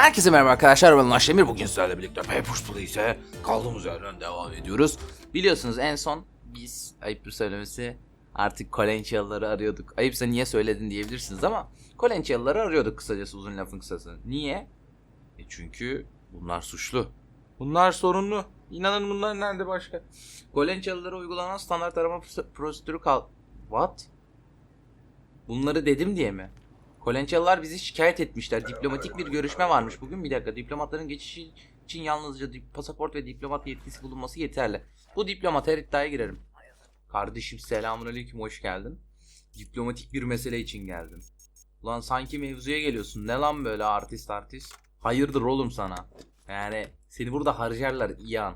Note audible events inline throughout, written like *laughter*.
Herkese merhaba arkadaşlar ben Ulaş Demir. Bugün sizlerle birlikte Papers, Please'e kaldığımız yerden devam ediyoruz. Biliyorsunuz en son biz ayıptır söylemesi artık Kolençyalıları arıyorduk. Ayıpsa niye söyledin diyebilirsiniz ama Kolençyalıları arıyorduk kısacası uzun lafın kısası. Niye? E çünkü bunlar suçlu. Bunlar sorunlu. İnanın bunlar nerede başka? Kolençyalılara uygulanan standart arama pros- prosedürü kal... What? Bunları dedim diye mi? Kolençyalılar bizi şikayet etmişler. Diplomatik bir görüşme varmış bugün. Bir dakika. Diplomatların geçişi için yalnızca pasaport ve diplomat yetkisi bulunması yeterli. Bu diplomat her iddiaya girerim. Kardeşim selamünaleyküm hoş geldin. Diplomatik bir mesele için geldin. Ulan sanki mevzuya geliyorsun. Ne lan böyle artist artist? Hayırdır oğlum sana? Yani seni burada harcarlar İyan.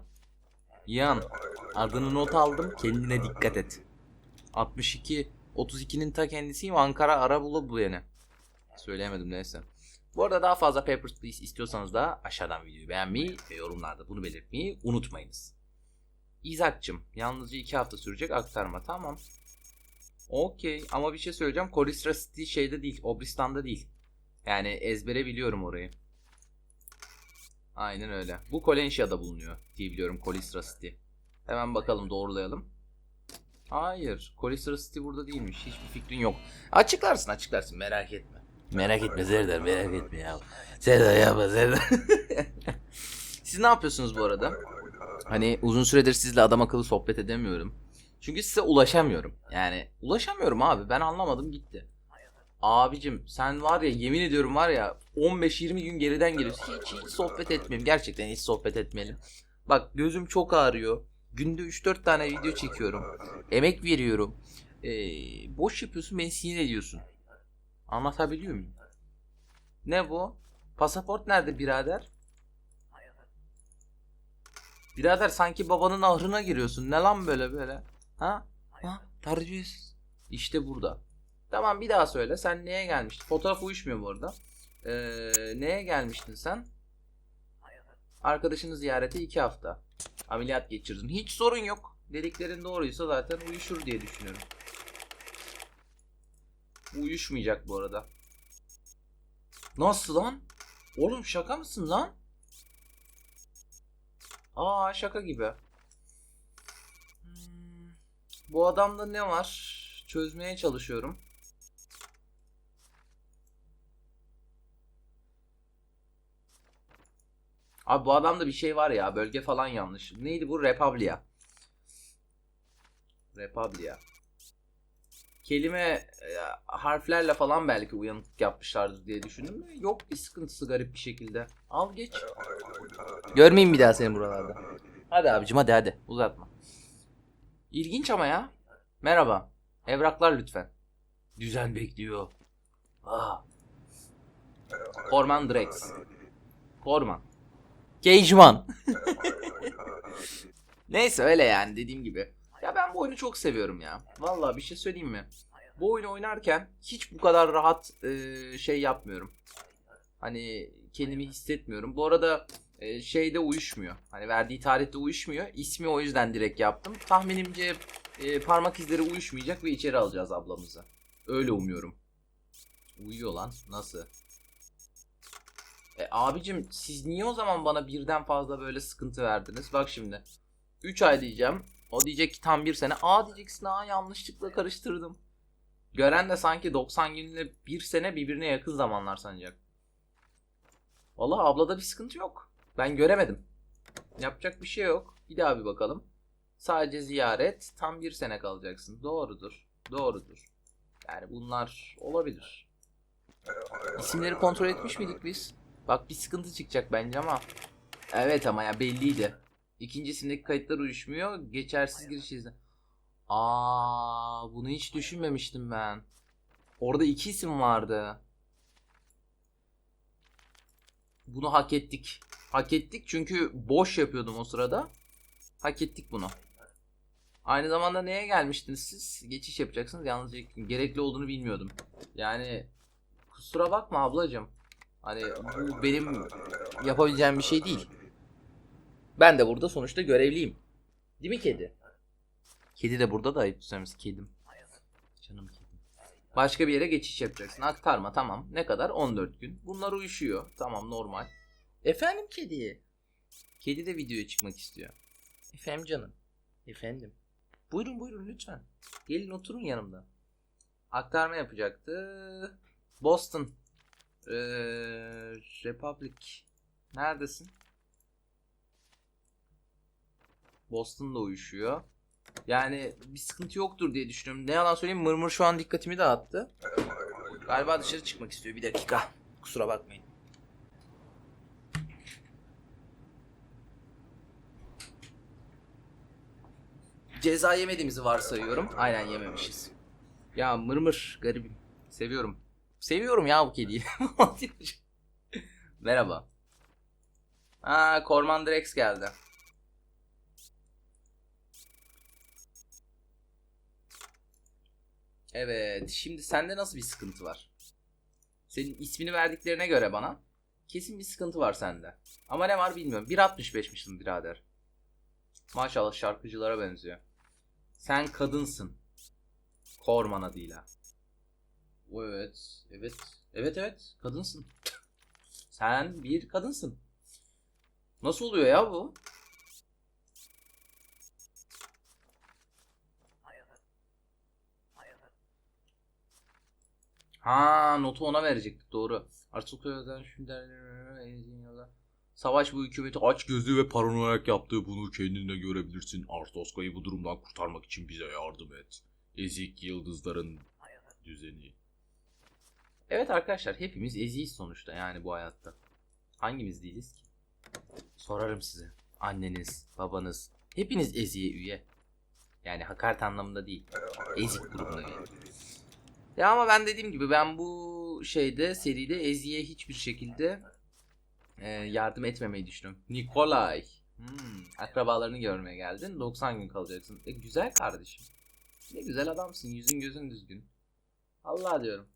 İyan adını not aldım kendine dikkat et. 62 32'nin ta kendisiyim Ankara Arabulu bu yeni. Söyleyemedim neyse. Bu arada daha fazla Papers, Please istiyorsanız da aşağıdan videoyu beğenmeyi ve yorumlarda bunu belirtmeyi unutmayınız. İzak'cım yalnızca 2 hafta sürecek aktarma tamam. Okey ama bir şey söyleyeceğim. Koristra City şeyde değil. Obristan'da değil. Yani ezbere biliyorum orayı. Aynen öyle. Bu Kolenşya'da bulunuyor diye biliyorum Kolistra City. Hemen bakalım doğrulayalım. Hayır. Kolistra City burada değilmiş. Hiçbir fikrin yok. Açıklarsın açıklarsın merak etme. Merak etme Serdar merak etme ya. Serdar yapma Serdar. *laughs* Siz ne yapıyorsunuz bu arada? Hani uzun süredir sizle adam akıllı sohbet edemiyorum. Çünkü size ulaşamıyorum. Yani ulaşamıyorum abi ben anlamadım gitti. Abicim sen var ya yemin ediyorum var ya 15-20 gün geriden geliyorsun. Hiç hiç sohbet etmeyelim. Gerçekten hiç sohbet etmeyelim. Bak gözüm çok ağrıyor. Günde 3-4 tane video çekiyorum. Emek veriyorum. Ee, boş yapıyorsun beni sinir ediyorsun. Anlatabiliyor muyum? Ne bu? Pasaport nerede birader? Birader sanki babanın ahrına giriyorsun. Ne lan böyle böyle? Ha? Ha? Terbiyesiz. İşte burada. Tamam bir daha söyle. Sen neye gelmiştin? Fotoğraf uyuşmuyor bu arada. Ee, neye gelmiştin sen? Arkadaşını ziyarete iki hafta. Ameliyat geçirdin. Hiç sorun yok. Dediklerin doğruysa zaten uyuşur diye düşünüyorum. Uyuşmayacak bu arada. Nasıl lan? Oğlum şaka mısın lan? Aa şaka gibi. Hmm, Bu adamda ne var? Çözmeye çalışıyorum. Abi bu adamda bir şey var ya. Bölge falan yanlış. Neydi bu? Republia. Republia. Kelime e, harflerle falan belki uyanıklık yapmışlardır diye düşündüm. Yok bir sıkıntısı garip bir şekilde. Al geç. Görmeyeyim bir daha seni buralarda. Hadi abicim hadi hadi uzatma. İlginç ama ya. Merhaba. Evraklar lütfen. Düzen bekliyor. Aa. Korman Drex. Korman. Cageman. *laughs* Neyse öyle yani dediğim gibi. Ya ben bu oyunu çok seviyorum ya. Vallahi bir şey söyleyeyim mi? Bu oyunu oynarken hiç bu kadar rahat e, şey yapmıyorum. Hani kendimi hissetmiyorum. Bu arada e, şeyde uyuşmuyor. Hani verdiği tarihte uyuşmuyor. İsmi o yüzden direkt yaptım. Tahminimce e, parmak izleri uyuşmayacak ve içeri alacağız ablamızı. Öyle umuyorum. Uyuyor lan. Nasıl? E, abicim siz niye o zaman bana birden fazla böyle sıkıntı verdiniz? Bak şimdi. 3 ay diyeceğim. O diyecek ki tam bir sene. Aa diyeceksin aa yanlışlıkla karıştırdım. Gören de sanki 90 günle bir sene birbirine yakın zamanlar sanacak. Valla ablada bir sıkıntı yok. Ben göremedim. Yapacak bir şey yok. Bir daha bir bakalım. Sadece ziyaret. Tam bir sene kalacaksın. Doğrudur. Doğrudur. Yani bunlar olabilir. İsimleri kontrol etmiş miydik biz? Bak bir sıkıntı çıkacak bence ama. Evet ama ya belliydi. İkincisindeki kayıtlar uyuşmuyor. Geçersiz giriş izni. Aa, bunu hiç düşünmemiştim ben. Orada iki isim vardı. Bunu hak ettik. Hak ettik çünkü boş yapıyordum o sırada. Hak ettik bunu. Aynı zamanda neye gelmiştiniz siz? Geçiş yapacaksınız. Yalnızca gerekli olduğunu bilmiyordum. Yani kusura bakma ablacığım. Hani bu benim yapabileceğim bir şey değil. Ben de burada sonuçta görevliyim. Değil mi kedi? Kedi de burada da ayıp söylemesi kedim. Canım kedim. Başka bir yere geçiş yapacaksın. Aktarma tamam. Ne kadar? 14 gün. Bunlar uyuşuyor. Tamam normal. Efendim kedi. Kedi de videoya çıkmak istiyor. Efendim canım. Efendim. Buyurun buyurun lütfen. Gelin oturun yanımda. Aktarma yapacaktı. Boston. Ee, Republic. Neredesin? Boston'da uyuşuyor. Yani bir sıkıntı yoktur diye düşünüyorum. Ne yalan söyleyeyim Mırmır şu an dikkatimi dağıttı. Galiba dışarı çıkmak istiyor. Bir dakika. Kusura bakmayın. Ceza yemediğimizi varsayıyorum. Aynen yememişiz. Ya Mırmır garibim. Seviyorum. Seviyorum ya bu kediyi. *laughs* Merhaba. Aa Corman Drex geldi. Evet, şimdi sende nasıl bir sıkıntı var? Senin ismini verdiklerine göre bana kesin bir sıkıntı var sende. Ama ne var bilmiyorum. 1.65'mişsin birader. Maşallah şarkıcılara benziyor. Sen kadınsın. Korman adıyla. Evet, evet. Evet evet, kadınsın. Sen bir kadınsın. Nasıl oluyor ya bu? Ha notu ona verecektik doğru. Artık öden şu derler Savaş bu hükümeti aç gözlü ve paranoyak yaptığı bunu kendine görebilirsin. Artoska'yı bu durumdan kurtarmak için bize yardım et. Ezik yıldızların düzeni. Evet arkadaşlar hepimiz eziyiz sonuçta yani bu hayatta. Hangimiz değiliz ki? Sorarım size. Anneniz, babanız, hepiniz eziye üye. Yani hakaret anlamında değil. Ezik grubuna üye. Ya ama ben dediğim gibi ben bu şeyde seride Ezi'ye hiçbir şekilde e, yardım etmemeyi düşünüyorum. Nikolay. Hmm, akrabalarını görmeye geldin. 90 gün kalacaksın. E, güzel kardeşim. Ne güzel adamsın. Yüzün gözün düzgün. Allah diyorum.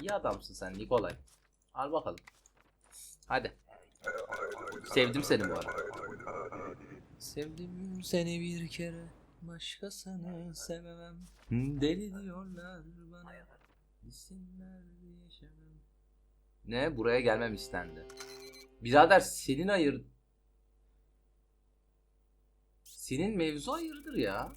İyi adamsın sen Nikolay. Al bakalım. Hadi. Sevdim seni bu arada. Sevdim seni bir kere. Başkasını sevemem. Deli diyorlar bana. İsimler yaşamam. Ne? Buraya gelmem istendi. Birader senin hayır... Senin mevzu hayırdır ya.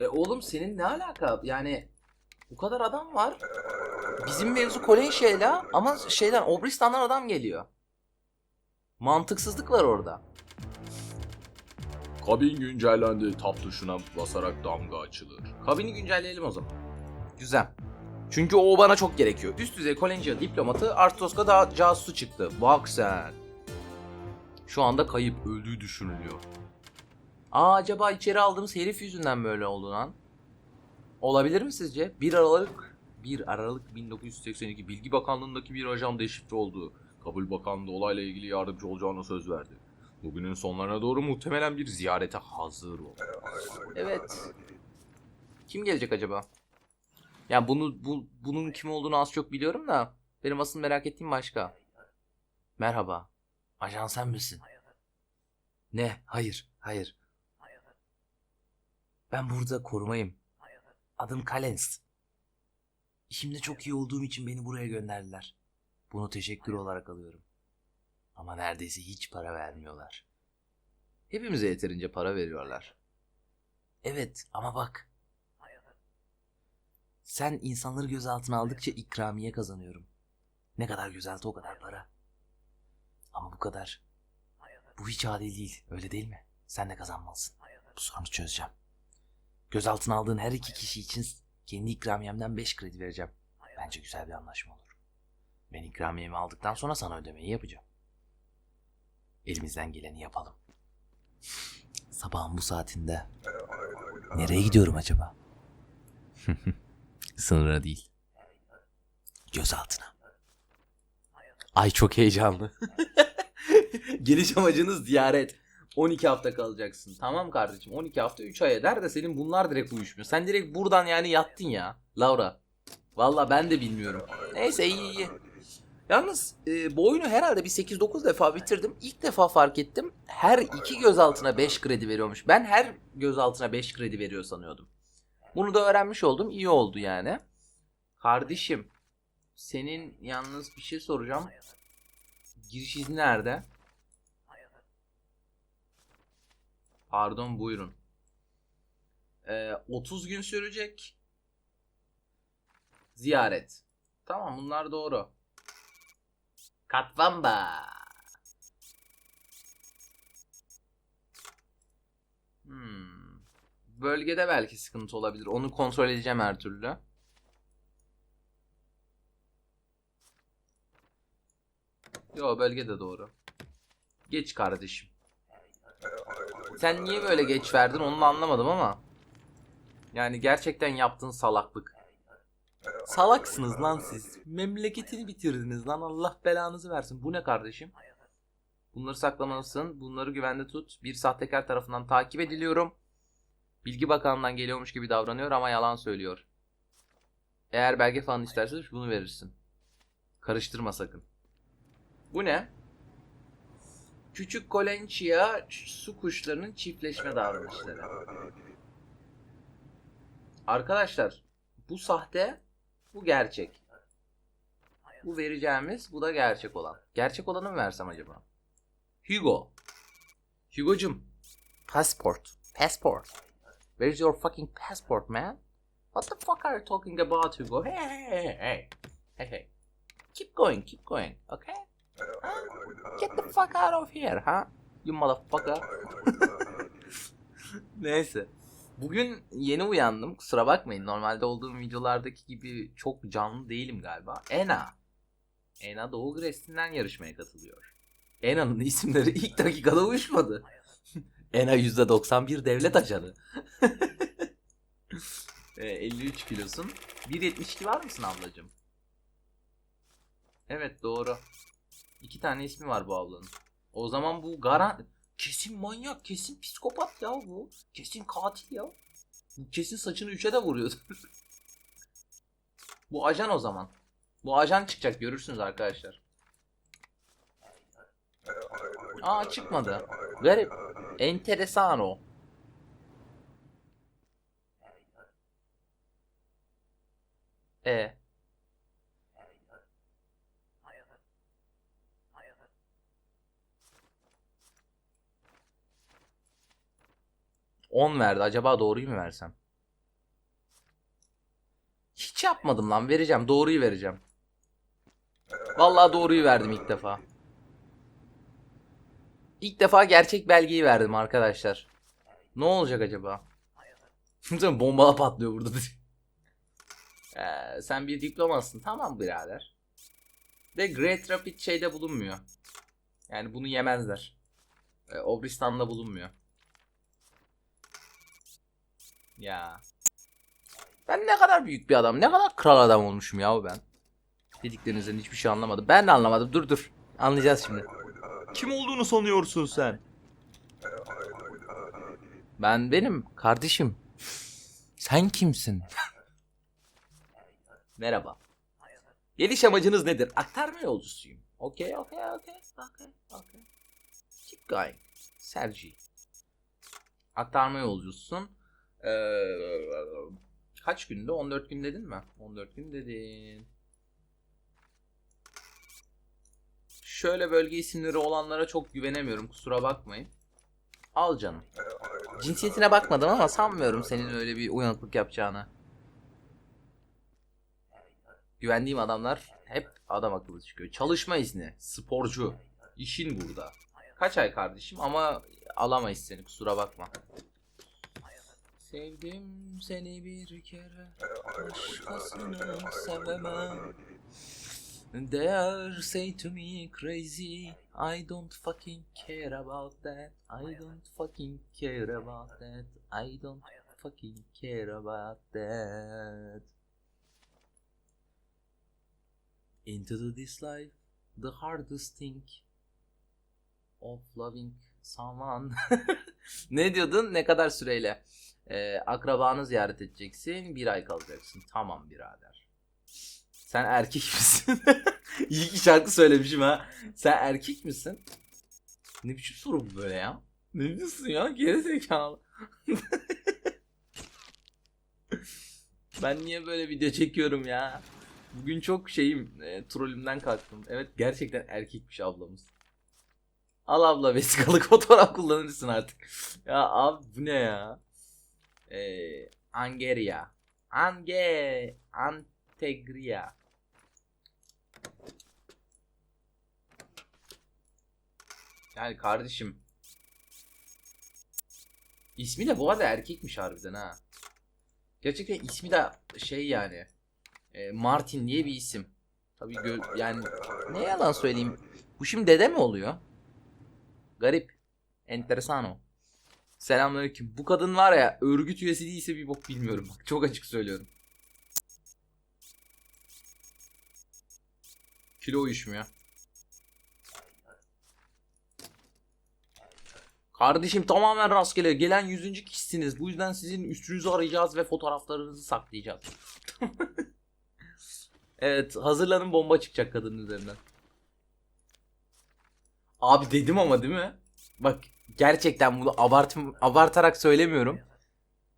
E oğlum senin ne alaka? Yani bu kadar adam var. Bizim mevzu Kolenşe'yle ama şeyden Obristan'dan adam geliyor. Mantıksızlık var orada. Kabin güncellendi. Tab tuşuna basarak damga açılır. Kabini güncelleyelim o zaman. Güzel. Çünkü o bana çok gerekiyor. Üst düzey Kolenca diplomatı Artoska da casusu çıktı. Bak sen. Şu anda kayıp öldüğü düşünülüyor. Aa acaba içeri aldığımız herif yüzünden böyle oldu lan? Olabilir mi sizce? 1 Aralık 1 Aralık 1982 Bilgi Bakanlığı'ndaki bir ajan deşifre oldu. Kabul Bakanlığı olayla ilgili yardımcı olacağına söz verdi. Bugünün sonlarına doğru muhtemelen bir ziyarete hazır ol. Evet. Kim gelecek acaba? Ya bunu bu, bunun kim olduğunu az çok biliyorum da benim asıl merak ettiğim başka. Merhaba. Ajan sen misin? Ne? Hayır. Hayır. Ben burada korumayım. Adım Kalens. İşimde çok iyi olduğum için beni buraya gönderdiler. Bunu teşekkür olarak alıyorum. Ama neredeyse hiç para vermiyorlar. Hepimize yeterince para veriyorlar. Evet ama bak. Sen insanları gözaltına aldıkça ikramiye kazanıyorum. Ne kadar güzelse o kadar para. Ama bu kadar. Bu hiç adil değil, öyle değil mi? Sen de kazanmalısın. Bu sorunu çözeceğim. Gözaltına aldığın her iki kişi için kendi ikramiyemden 5 kredi vereceğim. Bence güzel bir anlaşma olur. Ben ikramiyemi aldıktan sonra sana ödemeyi yapacağım. Elimizden geleni yapalım. Sabahın bu saatinde nereye gidiyorum acaba? *laughs* Sınıra değil. Gözaltına. Ay çok heyecanlı. *laughs* Geliş amacınız ziyaret. 12 hafta kalacaksın. Tamam kardeşim 12 hafta 3 ay eder de senin bunlar direkt uyuşmuyor. Sen direkt buradan yani yattın ya. Laura. Valla ben de bilmiyorum. Neyse iyi iyi. Yalnız e, bu oyunu herhalde bir 8-9 defa bitirdim. İlk defa fark ettim. Her iki gözaltına 5 kredi veriyormuş. Ben her gözaltına 5 kredi veriyor sanıyordum. Bunu da öğrenmiş oldum. İyi oldu yani. Kardeşim senin yalnız bir şey soracağım. Giriş izni nerede? Pardon buyurun. Ee, 30 gün sürecek. Ziyaret. Tamam bunlar doğru. Katvamba. Hmm. Bölgede belki sıkıntı olabilir. Onu kontrol edeceğim her türlü. Yo bölgede doğru. Geç kardeşim. Sen niye böyle geç verdin onu da anlamadım ama. Yani gerçekten yaptığın salaklık. Salaksınız lan siz. Memleketini bitirdiniz lan Allah belanızı versin. Bu ne kardeşim? Bunları saklamalısın. Bunları güvende tut. Bir sahtekar tarafından takip ediliyorum. Bilgi Bakanlığı'ndan geliyormuş gibi davranıyor ama yalan söylüyor. Eğer belge falan istersen bunu verirsin. Karıştırma sakın. Bu ne? Küçük kolençia su kuşlarının çiftleşme davranışları. Arkadaşlar bu sahte, bu gerçek. Bu vereceğimiz, bu da gerçek olan. Gerçek olanı mı versem acaba? Hugo. Hugo'cum. Passport. Passport. Where's your fucking passport, man? What the fuck are you talking about, Hugo? Hey, hey, hey, hey. Hey, hey. Keep going, keep going, okay? Get the fuck out of here, huh? You motherfucker. *laughs* Neyse. Bugün yeni uyandım. Kusura bakmayın. Normalde olduğum videolardaki gibi çok canlı değilim galiba. Ena. Ena Doğu Grestin'den yarışmaya katılıyor. Ena'nın isimleri ilk dakikada uyuşmadı. *laughs* Ena %91 devlet ajanı. *laughs* e, 53 kilosun. 1.72 var mısın ablacığım? Evet doğru. İki tane ismi var bu ablanın. O zaman bu garan... Kesin manyak, kesin psikopat ya bu. Kesin katil ya. Kesin saçını üçe de vuruyordu. *laughs* bu ajan o zaman. Bu ajan çıkacak görürsünüz arkadaşlar. Aa çıkmadı. Garip. Enteresan o. E. On verdi. Acaba doğruyu mu versem? Hiç yapmadım lan. Vereceğim. Doğruyu vereceğim. Vallahi doğruyu verdim ilk defa. İlk defa gerçek belgeyi verdim arkadaşlar. Ne olacak acaba? Şimdi bomba patlıyor burada. *laughs* Ee, sen bir diplomasın. Tamam birader. De Great Rapid şeyde bulunmuyor. Yani bunu yemezler. Ee, Obristan'da bulunmuyor. Ya. Ben ne kadar büyük bir adam, ne kadar kral adam olmuşum ya ben. Dediklerinizden hiçbir şey anlamadım. Ben de anlamadım. Dur dur. Anlayacağız şimdi. Kim olduğunu sanıyorsun sen? Ben benim kardeşim. Sen kimsin? Merhaba. Geliş amacınız nedir? Aktarma yolcusuyum. Okey, okey, okey, okey, okey. Keep going. Sergi. Aktarma yolcusun. Kaç günde? 14 gün dedin mi? 14 gün dedin. Şöyle bölge isimleri olanlara çok güvenemiyorum. Kusura bakmayın. Al canım. Cinsiyetine bakmadım ama sanmıyorum senin öyle bir uyanıklık yapacağını. Güvendiğim adamlar hep adam akıllı çıkıyor. Çalışma izni, sporcu, işin burada. Kaç ay kardeşim ama alamayız seni kusura bakma. Sevdim seni bir kere, başkasını sevemem. They are say to me crazy. I don't fucking care about that. I don't fucking care about that. I don't fucking care about that. Into this life The hardest thing Of loving someone *laughs* Ne diyordun? Ne kadar süreyle? Ee, akrabanı ziyaret edeceksin Bir ay kalacaksın Tamam birader Sen erkek *laughs* misin? İyi ki şarkı söylemişim ha. Sen erkek misin? Ne biçim soru bu böyle ya? Ne diyorsun ya? Geri zekalı. *laughs* ben niye böyle video çekiyorum ya? Bugün çok şeyim, e, trolümden kalktım. Evet gerçekten erkekmiş ablamız. Al abla vesikalık *laughs* fotoğraf kullanırsın artık. ya abi bu ne ya? Ee, Angeria. Ange. Antegria. Yani kardeşim. İsmi de bu arada erkekmiş harbiden ha. Gerçekten ismi de şey yani. e, Martin diye bir isim. Tabii gö- yani ne yalan söyleyeyim. Bu şimdi dede mi oluyor? Garip. Enteresan o. Selamünaleyküm. Bu kadın var ya örgüt üyesi değilse bir bok bilmiyorum. Bak çok açık söylüyorum. Kilo uyuşmuyor. Kardeşim tamamen rastgele. Gelen yüzüncü kişisiniz. Bu yüzden sizin üstünüzü arayacağız ve fotoğraflarınızı saklayacağız. *laughs* evet hazırlanın bomba çıkacak kadının üzerinden. Abi dedim ama değil mi? Bak gerçekten bunu abart abartarak söylemiyorum.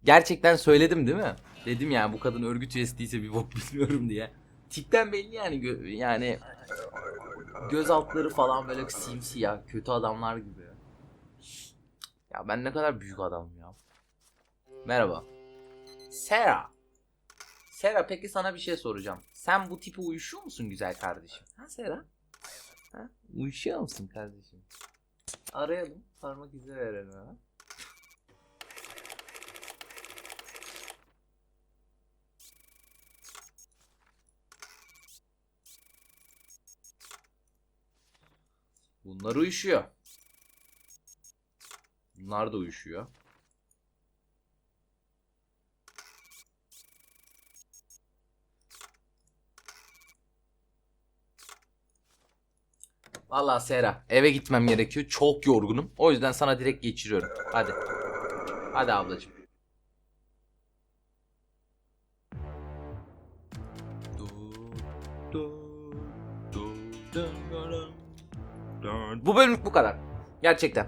Gerçekten söyledim değil mi? Dedim yani bu kadın örgüt üyesi değilse bir bok *laughs* bilmiyorum diye. Tipten belli yani gö- yani göz altları falan böyle simsiyah kötü adamlar gibi. Ya ben ne kadar büyük adamım ya. Merhaba. Sera. Sera peki sana bir şey soracağım. Sen bu tipe uyuşuyor musun güzel kardeşim? Ha Sera? Ha? Uyuşuyor musun kardeşim? Arayalım. Parmak izi verelim hemen. Bunlar uyuşuyor. Bunlar da uyuşuyor. Vallahi Sera eve gitmem gerekiyor. Çok yorgunum. O yüzden sana direkt geçiriyorum. Hadi. Hadi ablacığım. Bu bölümlük bu kadar. Gerçekten.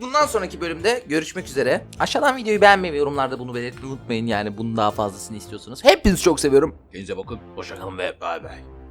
Bundan sonraki bölümde görüşmek üzere. Aşağıdan videoyu beğenmeyi ve yorumlarda bunu belirtmeyi unutmayın. Yani bunun daha fazlasını istiyorsunuz. Hepinizi çok seviyorum. Kendinize bakın. Hoşçakalın ve bay bay.